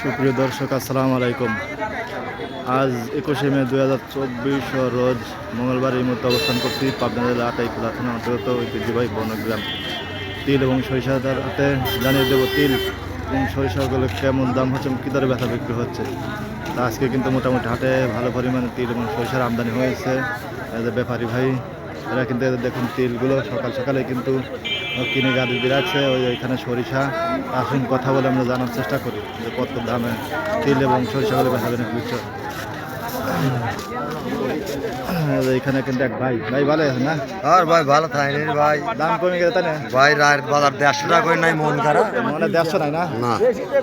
সুপ্রিয় দর্শক, আসসালামু আলাইকুম। আজ একুশে মে দু হাজার চব্বিশ রোজ মঙ্গলবার এই মুহূর্তে অবস্থান করছি পাবনা জেলা আটাইকুলা থানা অন্তর্গত ঐতিহ্যবাহী বনগ্রাম। তিল এবং সরিষার হাতে জানিয়ে দেবো, তিল এবং সরিষাগুলো কেমন দাম হচ্ছে এবং কী দরে ব্যথা বিক্রি হচ্ছে? তা আজকে কিন্তু মোটামুটি হাটে ভালো পরিমাণে তিল এবং সরিষার আমদানি হয়েছে। যে ব্যাপারী ভাই, এরা কিন্তু যে দেখুন তিলগুলো সকাল সকালে কিন্তু কিনে গাড়ি দিয়ে রাখছে ওই এখানে সরিষা, আসুন কথা বলে আমরা জানার চেষ্টা করি যে কত দামে তেল এবং সরিষাগুলো। এই যে এখানে কিন্তু এক ভাই। ভাই ভালো আছে না? আর ভাই ভালো থাকেনি ভাই। দাম কমে গেছে তাই না? ভাই রায়ের বাজার দেড়শো টাকা করে নাই মন খারাপ। মানে দেড়শো নাই না? না।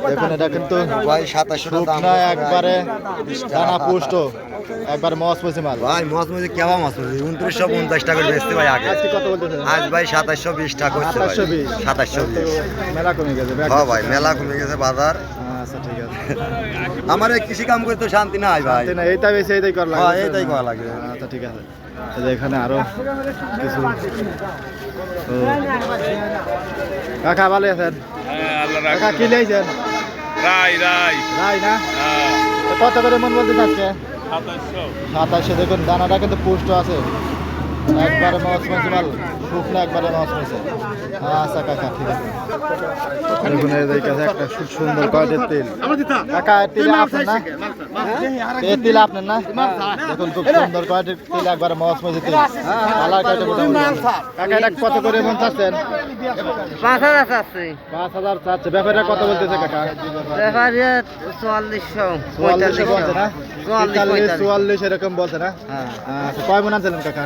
দেখুন এটা কিন্তু ভাই সাতাশশো টাকা একবারে দানা পুষ্ট একবার মস পয়সে মাল। ভাই মাছ মধ্যে কেমন মাছ? মধ্যে উনত্রিশশো পঞ্চাশ টাকা করে বেচতে ভাই আগে। কত বলতেছে আজ ভাই সাতাশশো বিশ টাকা সাতাশশো বিশ। সাতাশশো বিশ। মেলা কমে গেছে হ্যাঁ ভাই মেলা কমে গেছে বাজার। ঠিক আছে। আমার এই কৃষি কাম করতে শান্তি নাই ভাই। না এইটা বেশি এইটাই করা লাগে হ্যাঁ, এইটাই করা লাগে। আচ্ছা ঠিক আছে। এখানে আরও কিছু। কাকা ভালো আছেন? হ্যাঁ, কাকা কি লাইছেন রাই রাই রাই না? হ্যাঁ, কত করে মন বলতে চাচ্ছে? সাতাশশো। সাতাশে দেখুন দানাটা কিন্তু পুষ্ট আছে। একবারে মাছ মাছ মাল শুকনো একবারে মাছ মাছে আচ্ছা কাকা ঠিক আছে। একটা খুব সুন্দর কয়টের তেল। কাকা তেল আপনার না? এই তেল আপনার না? দেখুন খুব সুন্দর কয়টের তেল একবারে মাছ মাছে তেল। কালার কয়টে কাকা এটা কত করে মন চাচ্ছেন? পাঁচ হাজার চাচ্ছি। পাঁচ হাজার চাচ্ছে। ব্যাপারটা কত বলতেছে কাকা? ব্যাপারে চুয়াল্লিশশো চুয়াল্লিশে এরকম বলছে না? হ্যাঁ। আচ্ছা কয় মন আনছিলেন কাকা?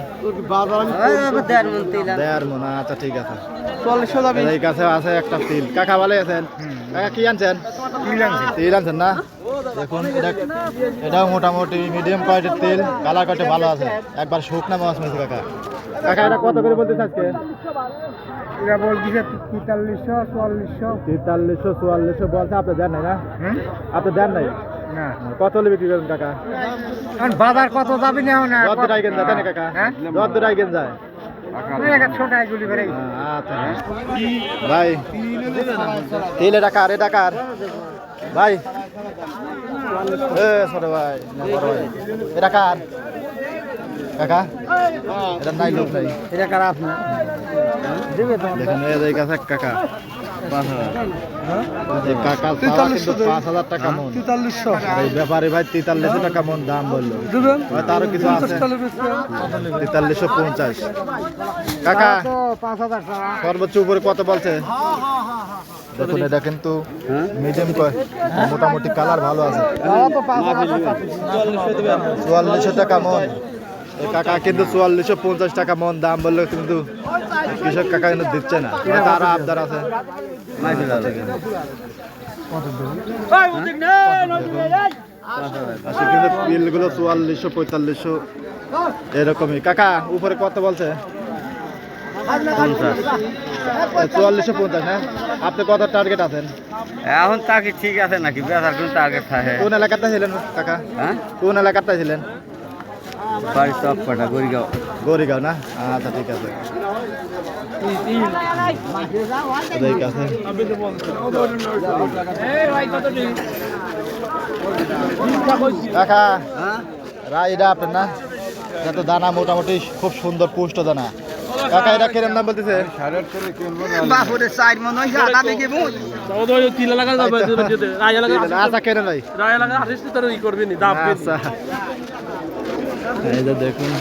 দেড় মন দেড় মন আচ্ছা ঠিক আছে। চুয়াল্লিশশো যাবে এই কাছে আছে একটা তিল। কাকা ভালো আছেন? কাকা কি আনছেন? তিল আনছেন না? দেখুন এটা এটাও মোটামুটি মিডিয়াম কোয়ালিটির তেল কালার কাটে ভালো আছে। একবার শুকনা মাছ মেয়েছে কাকা। কাকা এটা কত করে বলতে আজকে? এরা বলছে তেতাল্লিশশো চুয়াল্লিশশো। তেতাল্লিশশো চুয়াল্লিশশো বলছে আপনি দেন নাই না? আপনি দেন নাই? না। কত হলে বিক্রি করেন কাকা? বাজার কত যাবে না না দশ দুটাই কেন যায় তাই না কাকা? হ্যাঁ? দশ দুটাই আচ্ছা। ভাই তেলে ডাকার এ ডাকার ভাই। এ ছোট ভাই এটা কার? কাকা? এটা নাই লোক নাই। এটা কারা আপনার? দেবে তো। দেখেন এই যে কাছে কাকা পাঁচ হাজার। সর্বোচ্চ উপরে কত বলছে? দেখুন এটা কিন্তু মিডিয়াম মোটামুটি কালার ভালো আছে। চুয়াল্লিশশো টাকা মন। কাকা কিন্তু চুয়াল্লিশশো পঞ্চাশ টাকা মন দাম বললে কিন্তু কৃষক কাকা কিন্তু দিচ্ছে না। আরও আবদার আছে। আচ্ছা, কিন্তু বিলগুলো চুয়াল্লিশশো পঁয়তাল্লিশশো এরকমই। কাকা উপরে কত বলছে? চুয়াল্লিশশো পঞ্চাশ হ্যাঁ? আপনি কত টার্গেট আছেন? এখন তাকে ঠিক আছে নাকি? বেচার কোন টার্গেট থাকে। কোন এলাকাতে ছিলেন কাকা? হ্যাঁ? কোন এলাকাতে ছিলেন? বাড়ি চক পাটা গরিগাঁও গৌরীগাঁও না আচ্ছা ঠিক আছে ঠিক আছে কাকা রায় এটা আপনার না এটা তো দানা মোটামুটি খুব সুন্দর পুষ্ট দানা কাকা এটা কিরম দাম বলতেছে বাপুরে মনে আটা বিঘে আচ্ছা কেন ভাই রায় তো ই করবি নি, দাম আচ্ছা এই যে দেখুন।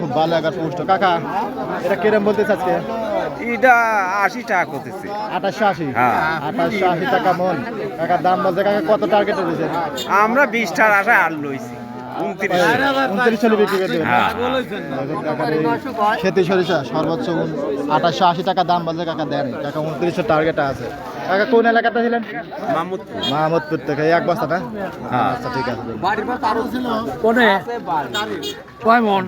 খুব ভালো পুষ্ট। কাকা এটা কিরম বলতেছে আজকে? এটা আশি টাকা করতেছে। আঠাশশো আশি? হ্যাঁ। আঠাশশো আশি টাকা মন। কাকার দাম বলতে কাকা কত টার্গেট আমরা বিশ টাকার আশা আর লইছি। উনত্রিশ। উনত্রিশ বিক্রি করে দেবেন হ্যাঁ। খেতি সরিষা সর্বোচ্চ আঠাশশো আশি টাকা দাম বলতে কাকা দেন কাকা উনত্রিশশো টার্গেট আছে। কাকা কোন এলাকাতে ছিলেন? মামুদপুর। মাহমুদপুর থেকে এই এক বস্তা না হ্যাঁ। আচ্ছা ঠিক আছে। কোনে? কয় মন?